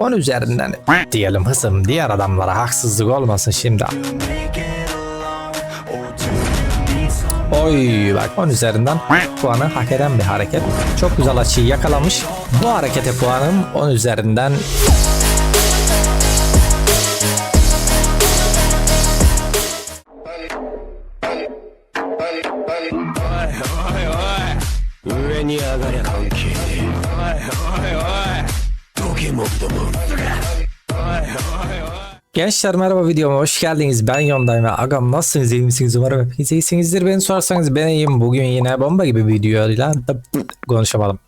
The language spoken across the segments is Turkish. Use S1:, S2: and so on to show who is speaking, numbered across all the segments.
S1: 10 üzerinden diyelim hısım diğer adamlara haksızlık olmasın şimdi. Oy bak 10 üzerinden puanı hak eden bir hareket. Çok güzel açıyı yakalamış. Bu harekete puanım 10 üzerinden Gençler merhaba videoma hoş geldiniz. Ben Yondayım ve Agam nasılsınız iyi misiniz? Umarım hepiniz iyisinizdir. Beni sorarsanız ben iyiyim. Bugün yine bomba gibi bir videoyla konuşamadım.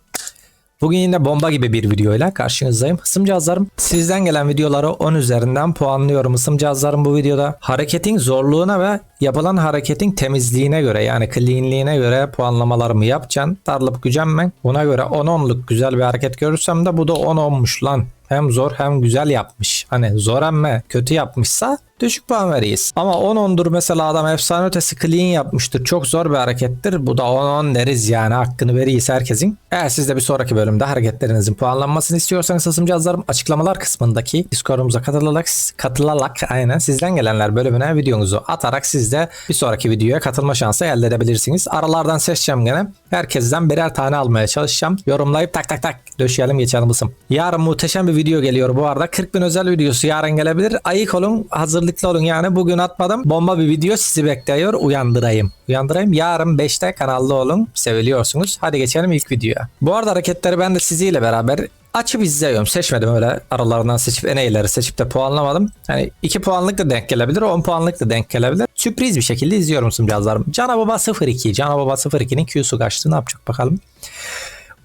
S1: Bugün yine bomba gibi bir videoyla karşınızdayım. Cihazlarım sizden gelen videoları 10 üzerinden puanlıyorum. Cihazlarım bu videoda hareketin zorluğuna ve yapılan hareketin temizliğine göre yani cleanliğine göre puanlamalarımı yapacaksın. Darılıp gücenmen. Buna göre 10-10'luk güzel bir hareket görürsem de bu da 10 olmuş lan. Hem zor hem güzel yapmış. Hani zor ama kötü yapmışsa düşük puan veririz. Ama 10-10'dur mesela adam efsane ötesi clean yapmıştır. Çok zor bir harekettir. Bu da 10-10 deriz yani hakkını veririz herkesin. Eğer siz de bir sonraki bölümde hareketlerinizin puanlanmasını istiyorsanız ısım cihazlarım açıklamalar kısmındaki Discord'umuza katılarak, katılarak aynen sizden gelenler bölümüne videonuzu atarak siz de bir sonraki videoya katılma şansı elde edebilirsiniz. Aralardan seçeceğim gene. Herkesten birer tane almaya çalışacağım. Yorumlayıp tak tak tak döşeyelim geçelim ısım. Yarın muhteşem bir video geliyor bu arada. 40 bin özel videosu yarın gelebilir. Ayık olun hazırlıklı olun yani bugün atmadım. Bomba bir video sizi bekliyor. Uyandırayım. Uyandırayım. Yarın 5'te kanalda olun. Seviliyorsunuz. Hadi geçelim ilk videoya. Bu arada hareketleri ben de siziyle beraber açıp izliyorum. Seçmedim öyle aralarından seçip en iyileri seçip de puanlamadım. Hani 2 puanlık da denk gelebilir, 10 puanlık da denk gelebilir. Sürpriz bir şekilde izliyorum cihazlarım. Cana Baba 02. Cana Baba 02'nin Q'su kaçtı. Ne yapacak bakalım.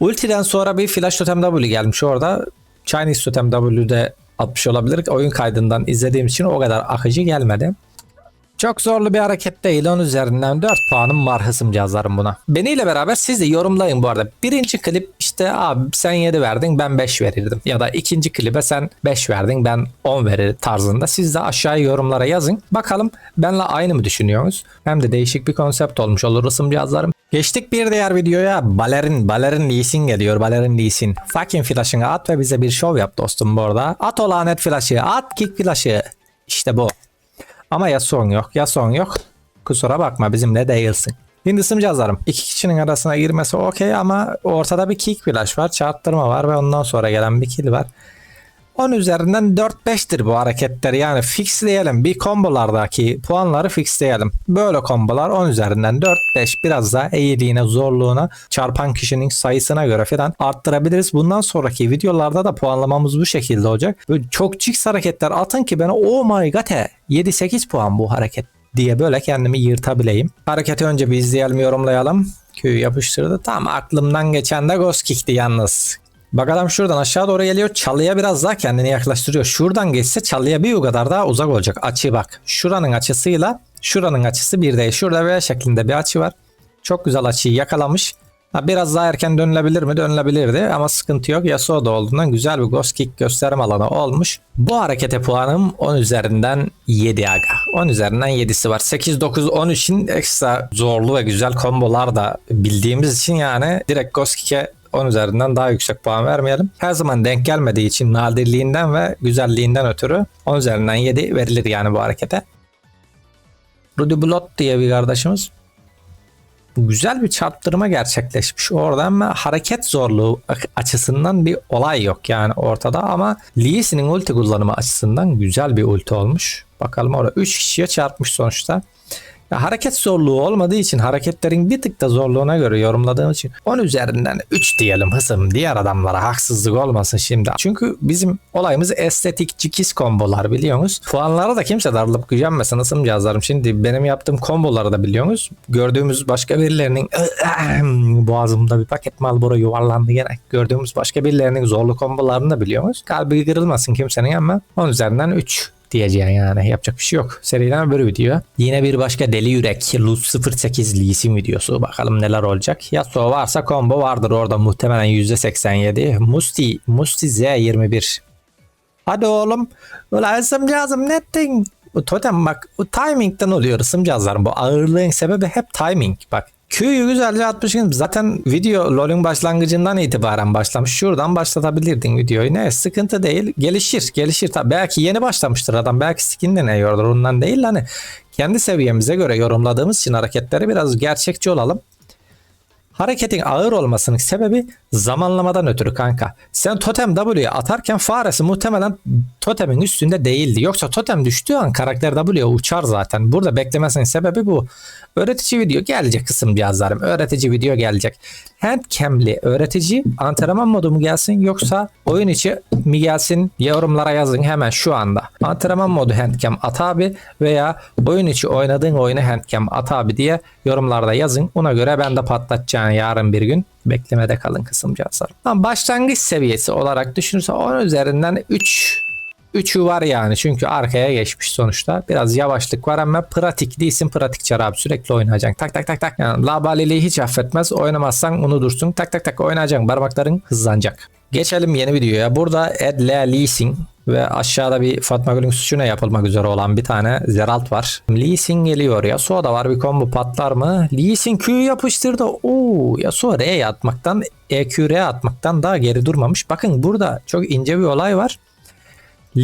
S1: Ultiden sonra bir Flash Totem W gelmiş orada. Chinese Totem W'de atmış olabilir. Oyun kaydından izlediğim için o kadar akıcı gelmedi. Çok zorlu bir hareket değil. 10 üzerinden 4 puanım var hısım cihazlarım buna. Beniyle beraber siz de yorumlayın bu arada. Birinci klip işte abi sen 7 verdin ben 5 verirdim. Ya da ikinci klibe sen 5 verdin ben 10 verir tarzında. Siz de aşağıya yorumlara yazın. Bakalım benle aynı mı düşünüyorsunuz? Hem de değişik bir konsept olmuş olur hısım cihazlarım. Geçtik bir diğer videoya. Balerin, Balerin Lee Sin geliyor. Balerin Lee Sin. Fucking flash'ını at ve bize bir show yap dostum bu arada. At o lanet flash'ı. At kick flash'ı. İşte bu. Ama ya son yok ya son yok. Kusura bakma bizimle değilsin. Şimdi cihazlarım. İki kişinin arasına girmesi okey ama ortada bir kick flash var. Çarptırma var ve ondan sonra gelen bir kill var. 10 üzerinden 4-5'tir bu hareketler. Yani fixleyelim. Bir kombolardaki puanları fixleyelim. Böyle kombolar 10 üzerinden 4-5 biraz daha eğiliğine, zorluğuna, çarpan kişinin sayısına göre falan arttırabiliriz. Bundan sonraki videolarda da puanlamamız bu şekilde olacak. Böyle çok çiks hareketler atın ki bana oh my god 7-8 puan bu hareket diye böyle kendimi yırtabileyim. Hareketi önce bir izleyelim, yorumlayalım. Köyü yapıştırdı. Tam aklımdan geçen de Ghost Kick'ti yalnız. Bak adam şuradan aşağı doğru geliyor. Çalıya biraz daha kendini yaklaştırıyor. Şuradan geçse çalıya bir o kadar daha uzak olacak. Açı bak. Şuranın açısıyla şuranın açısı bir değil. Şurada V şeklinde bir açı var. Çok güzel açıyı yakalamış. Ha, biraz daha erken dönülebilir mi? Dönülebilirdi ama sıkıntı yok. Yasuo da olduğundan güzel bir ghost kick gösterim alanı olmuş. Bu harekete puanım 10 üzerinden 7 aga. 10 üzerinden 7'si var. 8, 9, 10 için ekstra zorlu ve güzel kombolar da bildiğimiz için yani direkt ghost kick'e 10 üzerinden daha yüksek puan vermeyelim. Her zaman denk gelmediği için nadirliğinden ve güzelliğinden ötürü 10 üzerinden 7 verilir yani bu harekete. Rudy Blot diye bir kardeşimiz güzel bir çarptırma gerçekleşmiş orada ama hareket zorluğu açısından bir olay yok yani ortada ama Lee Sin'in ulti kullanımı açısından güzel bir ulti olmuş. Bakalım orada 3 kişiye çarpmış sonuçta. Ya hareket zorluğu olmadığı için hareketlerin bir tık da zorluğuna göre yorumladığım için 10 üzerinden 3 diyelim hısım diğer adamlara haksızlık olmasın şimdi. Çünkü bizim olayımız estetik cikiz kombolar biliyorsunuz. Puanlara da kimse darılıp gücenmesin hısım cihazlarım. Şimdi benim yaptığım komboları da biliyorsunuz. Gördüğümüz başka birilerinin boğazımda bir paket Marlboro yuvarlandı gene. Gördüğümüz başka birilerinin zorlu kombolarını da biliyorsunuz. Kalbi kırılmasın kimsenin ama 10 üzerinden 3 diyeceğim yani. Yapacak bir şey yok. Seriden böyle video. Yine bir başka deli yürek Luz 08 Lee videosu. Bakalım neler olacak. Yasuo varsa combo vardır orada muhtemelen %87. Musti, Musti Z21. Hadi oğlum. Ulan ısımcağızım nettin. Bu totem bak bu timingden oluyor ısımcağızlarım. Bu ağırlığın sebebi hep timing. Bak Q'yu güzelce atmışsın. Zaten video LoL'ün başlangıcından itibaren başlamış. Şuradan başlatabilirdin videoyu. Ne sıkıntı değil. Gelişir. Gelişir. Tabii belki yeni başlamıştır adam. Belki skin de ne yordur ondan değil. Hani kendi seviyemize göre yorumladığımız için hareketleri biraz gerçekçi olalım. Hareketin ağır olmasının sebebi zamanlamadan ötürü kanka. Sen totem W'ye atarken faresi muhtemelen totemin üstünde değildi. Yoksa totem düştüğü an karakter W'ye uçar zaten. Burada beklemesinin sebebi bu. Öğretici video gelecek kısım yazlarım. Öğretici video gelecek. Handcam'li öğretici antrenman modu mu gelsin yoksa oyun içi mi gelsin yorumlara yazın hemen şu anda. Antrenman modu handcam at abi veya oyun içi oynadığın oyunu handcam at abi diye yorumlarda yazın. Ona göre ben de patlatacağım yarın bir gün. Beklemede kalın kısımcağızlar. Ama başlangıç seviyesi olarak düşünürse 10 üzerinden 3 3'ü var yani çünkü arkaya geçmiş sonuçta. Biraz yavaşlık var ama pratik değilsin pratik çar sürekli oynayacaksın. Tak tak tak tak. Yani labaliliği hiç affetmez. Oynamazsan unutursun. Tak tak tak oynayacaksın. Parmakların hızlanacak. Geçelim yeni videoya. Burada Ed Lea Lee Sin ve aşağıda bir Fatma Gül'ün suçuna yapılmak üzere olan bir tane Zeralt var. Lee Sin geliyor. Yasuo da var bir combo patlar mı? Lee Sin Q'yu yapıştırdı. Oo, Yasuo R'ye atmaktan EQ R'ye atmaktan daha geri durmamış. Bakın burada çok ince bir olay var.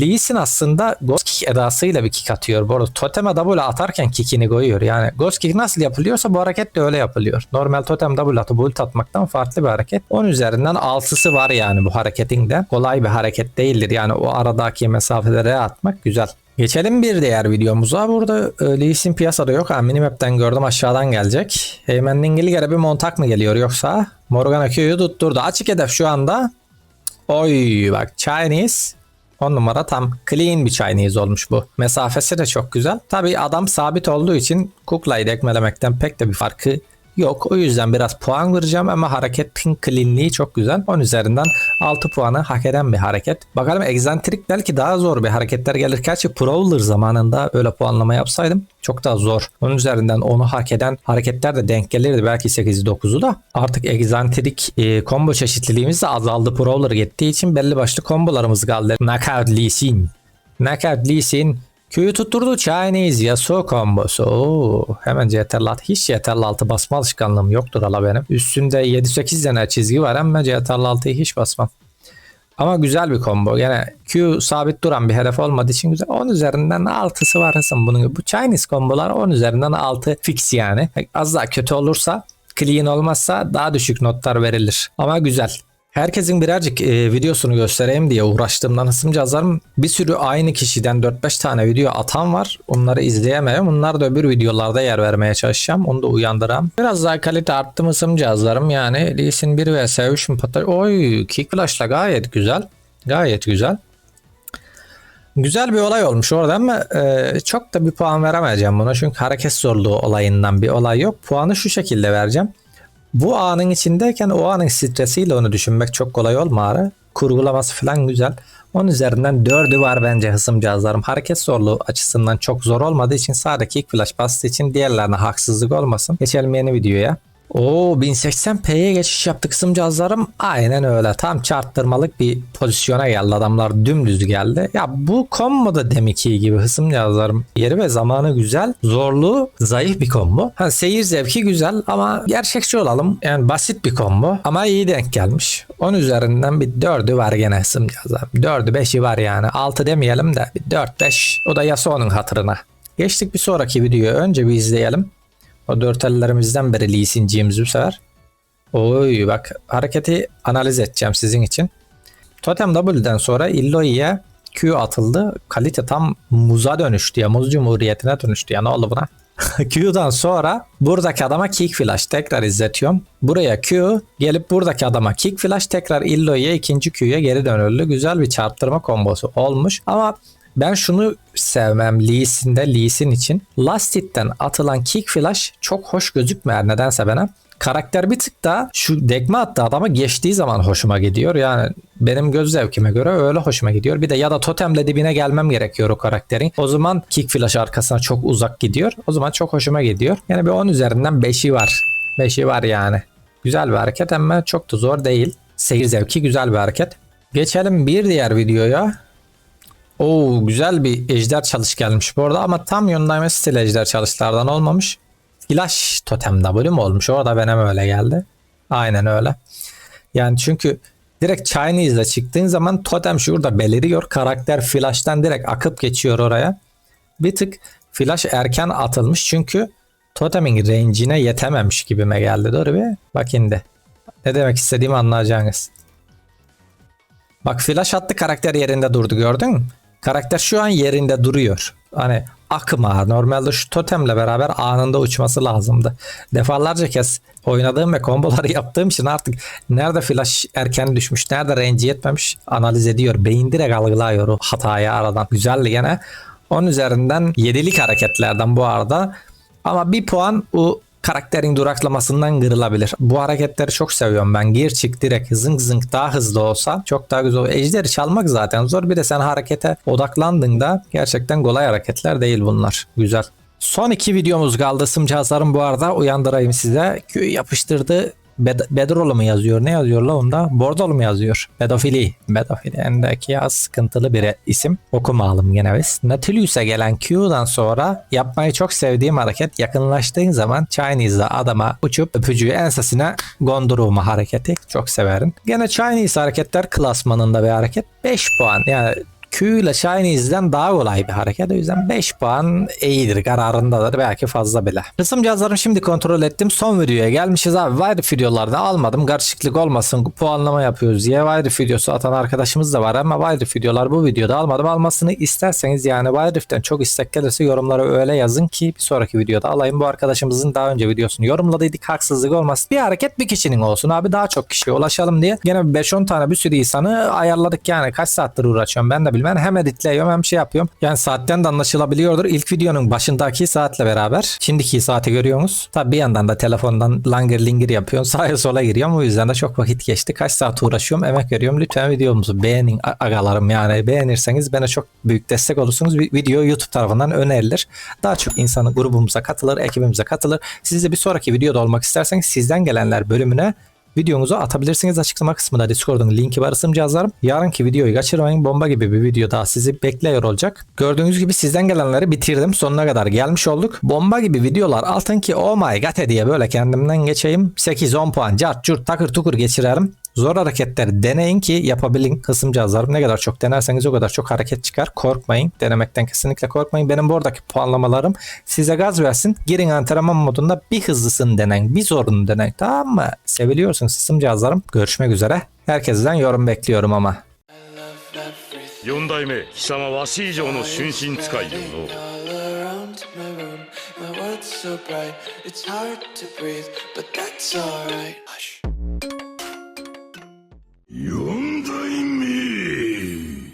S1: Lee Sin aslında Ghost Kick edasıyla bir kick atıyor. Bu arada Totem'e double atarken kickini koyuyor. Yani Ghost Kick nasıl yapılıyorsa bu hareket de öyle yapılıyor. Normal Totem double atıp ult atmaktan farklı bir hareket. 10 üzerinden 6'sı var yani bu hareketin de. Kolay bir hareket değildir. Yani o aradaki mesafelere atmak güzel. Geçelim bir diğer videomuza. Burada e, Lee Sin piyasada yok. Ha, minimap'ten gördüm aşağıdan gelecek. Heyman Dingilgere bir montak mı geliyor yoksa? Morgana Q'yu tutturdu. Açık hedef şu anda. Oy bak Chinese 10 numara tam clean bir Chinese olmuş bu. Mesafesi de çok güzel. Tabi adam sabit olduğu için kuklayı dekmelemekten pek de bir farkı yok. O yüzden biraz puan vereceğim ama hareketin cleanliği çok güzel. 10 üzerinden 6 puanı hak eden bir hareket. Bakalım egzantrik belki daha zor bir hareketler gelir. Gerçi Prowler zamanında öyle puanlama yapsaydım çok daha zor. Onun üzerinden onu hak eden hareketler de denk gelirdi. Belki 8'i 9'u da. Artık egzantrik e, combo çeşitliliğimiz de azaldı. Prowler gittiği için belli başlı kombolarımız kaldı. Knockout Lee Sin. Knockout Lee Sin Q'yu tutturdu Chinese Yasuo kombosu. Oo, hemen CTRL altı. Hiç CTRL altı basma alışkanlığım yoktur ala benim. Üstünde 7-8 tane çizgi var ama CTRL altıyı hiç basmam. Ama güzel bir combo. Gene Q sabit duran bir hedef olmadığı için güzel. 10 üzerinden 6'sı var Hasan bunun. Bu Chinese kombolar 10 üzerinden 6 fix yani. Az daha kötü olursa clean olmazsa daha düşük notlar verilir. Ama güzel. Herkesin birazcık e, videosunu göstereyim diye uğraştığımdan hısımcağızlarım bir sürü aynı kişiden 4-5 tane video atan var. Onları izleyemiyorum. Bunlar da öbür videolarda yer vermeye çalışacağım. Onu da uyandıram. Biraz daha kalite arttı mı hısımcağızlarım. Yani Lee Sin 1 vs 3 mü patlar? Oy Kick Flash'la gayet güzel. Gayet güzel. Güzel bir olay olmuş orada ama e, çok da bir puan veremeyeceğim buna. Çünkü hareket zorluğu olayından bir olay yok. Puanı şu şekilde vereceğim. Bu anın içindeyken o anın stresiyle onu düşünmek çok kolay olmaz. Kurgulaması falan güzel. Onun üzerinden 4'ü var bence hısım cihazlarım. Hareket zorluğu açısından çok zor olmadığı için sadece ilk flash bastığı için diğerlerine haksızlık olmasın. Geçelim yeni videoya. Oo 1080p'ye geçiş yaptı kısım cihazlarım. Aynen öyle. Tam çarptırmalık bir pozisyona geldi. Adamlar dümdüz geldi. Ya bu combo da deminki gibi hısım cihazlarım. Yeri ve zamanı güzel. Zorluğu zayıf bir combo. Ha, seyir zevki güzel ama gerçekçi olalım. Yani basit bir combo ama iyi denk gelmiş. 10 üzerinden bir 4'ü var gene hısım cihazlarım. 4'ü 5'i var yani. 6 demeyelim de bir 4-5. O da Yasuo'nun hatırına. Geçtik bir sonraki videoyu. Önce bir izleyelim. O dört ellerimizden beri Lee Sin'ciğimiz bu sefer. Oy bak hareketi analiz edeceğim sizin için. Totem W'den sonra Illoy'ye Q atıldı. Kalite tam muza dönüştü ya. Muz Cumhuriyeti'ne dönüştü ya. Ne oldu buna? Q'dan sonra buradaki adama kick flash tekrar izletiyorum. Buraya Q gelip buradaki adama kick flash tekrar Illoy'ye ikinci Q'ya geri dönüldü. Güzel bir çarptırma kombosu olmuş. Ama ben şunu sevmem Lee Sin'de Lee için. Last Hit'ten atılan kick flash çok hoş gözükmüyor nedense bana. Karakter bir tık daha şu dekme attı adama geçtiği zaman hoşuma gidiyor. Yani benim göz zevkime göre öyle hoşuma gidiyor. Bir de ya da totemle dibine gelmem gerekiyor o karakterin. O zaman kick flash arkasına çok uzak gidiyor. O zaman çok hoşuma gidiyor. Yani bir 10 üzerinden 5'i var. 5'i var yani. Güzel bir hareket ama çok da zor değil. Seyir zevki güzel bir hareket. Geçelim bir diğer videoya. Oo güzel bir ejder çalış gelmiş bu arada ama tam yöndeme stil ejder çalışlardan olmamış. Flash totem W mu olmuş? O da benim öyle geldi. Aynen öyle. Yani çünkü direkt Chinese'de çıktığın zaman totem şurada beliriyor. Karakter flash'tan direkt akıp geçiyor oraya. Bir tık flash erken atılmış çünkü totemin range'ine yetememiş gibime geldi. Dur bir bak şimdi. Ne demek istediğimi anlayacaksınız. Bak flash attı karakter yerinde durdu gördün mü? Karakter şu an yerinde duruyor. Hani akma normalde şu totemle beraber anında uçması lazımdı. Defalarca kez oynadığım ve komboları yaptığım için artık nerede flash erken düşmüş, nerede range yetmemiş analiz ediyor. Beyin direkt algılıyor o hatayı aradan. Güzeldi gene. Onun üzerinden yedilik hareketlerden bu arada. Ama bir puan o karakterin duraklamasından kırılabilir. Bu hareketleri çok seviyorum ben. Gir çık direkt zınk zınk daha hızlı olsa çok daha güzel. Ejderi çalmak zaten zor. Bir de sen harekete odaklandığında gerçekten kolay hareketler değil bunlar. Güzel. Son iki videomuz kaldı. Sımcağızlarım bu arada uyandırayım size. Q yapıştırdı. Bed Bedrolu mu yazıyor? Ne yazıyor la onda? Bordolu mu yazıyor? Pedofili. Pedofili. Endeki ya sıkıntılı bir isim. Okumayalım gene biz. Nautilus'a gelen Q'dan sonra yapmayı çok sevdiğim hareket yakınlaştığın zaman Chinese'da adama uçup öpücüğü ensesine gondurma hareketi. Çok severim. Gene Chinese hareketler klasmanında bir hareket. 5 puan. Yani Q ile Chinese'den daha kolay bir hareket. O yüzden 5 puan iyidir. Kararındadır. Belki fazla bile. Kısım cihazlarımı şimdi kontrol ettim. Son videoya gelmişiz abi. Wiref videolarda almadım. Karışıklık olmasın. Puanlama yapıyoruz diye. Wiref videosu atan arkadaşımız da var ama Wiref videolar bu videoda almadım. Almasını isterseniz yani Wiref'ten çok istek gelirse yorumlara öyle yazın ki bir sonraki videoda alayım. Bu arkadaşımızın daha önce videosunu yorumladıydık. Haksızlık olmasın. Bir hareket bir kişinin olsun abi. Daha çok kişiye ulaşalım diye. Gene 5-10 tane bir sürü insanı ayarladık yani. Kaç saattir uğraşıyorum ben de bilmem. Hem editliyorum hem şey yapıyorum. Yani saatten de anlaşılabiliyordur. İlk videonun başındaki saatle beraber şimdiki saati görüyorsunuz. Tabi bir yandan da telefondan langır lingir yapıyorum. Sağa sola giriyorum. O yüzden de çok vakit geçti. Kaç saat uğraşıyorum, emek veriyorum. Lütfen videomuzu beğenin agalarım yani. Beğenirseniz bana çok büyük destek olursunuz. Vi- Video YouTube tarafından önerilir. Daha çok insanı grubumuza katılır, ekibimize katılır. Siz de bir sonraki videoda olmak isterseniz sizden gelenler bölümüne videonuzu atabilirsiniz açıklama kısmında Discord'un linki var ısım cihazlarım. Yarınki videoyu kaçırmayın. Bomba gibi bir video daha sizi bekliyor olacak. Gördüğünüz gibi sizden gelenleri bitirdim. Sonuna kadar gelmiş olduk. Bomba gibi videolar altın ki oh my god diye böyle kendimden geçeyim. 8-10 puan cart curt takır tukur geçirelim. Zor hareketleri deneyin ki yapabilin kısım cihazlarım. Ne kadar çok denerseniz o kadar çok hareket çıkar. Korkmayın. Denemekten kesinlikle korkmayın. Benim buradaki puanlamalarım size gaz versin. Girin antrenman modunda bir hızlısını deneyin. Bir zorunu deneyin. Tamam mı? Seviliyorsunuz kısım cihazlarım. Görüşmek üzere. Herkesten yorum bekliyorum ama.
S2: 四代目貴様わし以上の春心使いよの
S3: all around my room. My world's so bright, it's hard to breathe, but that's alright.
S2: よ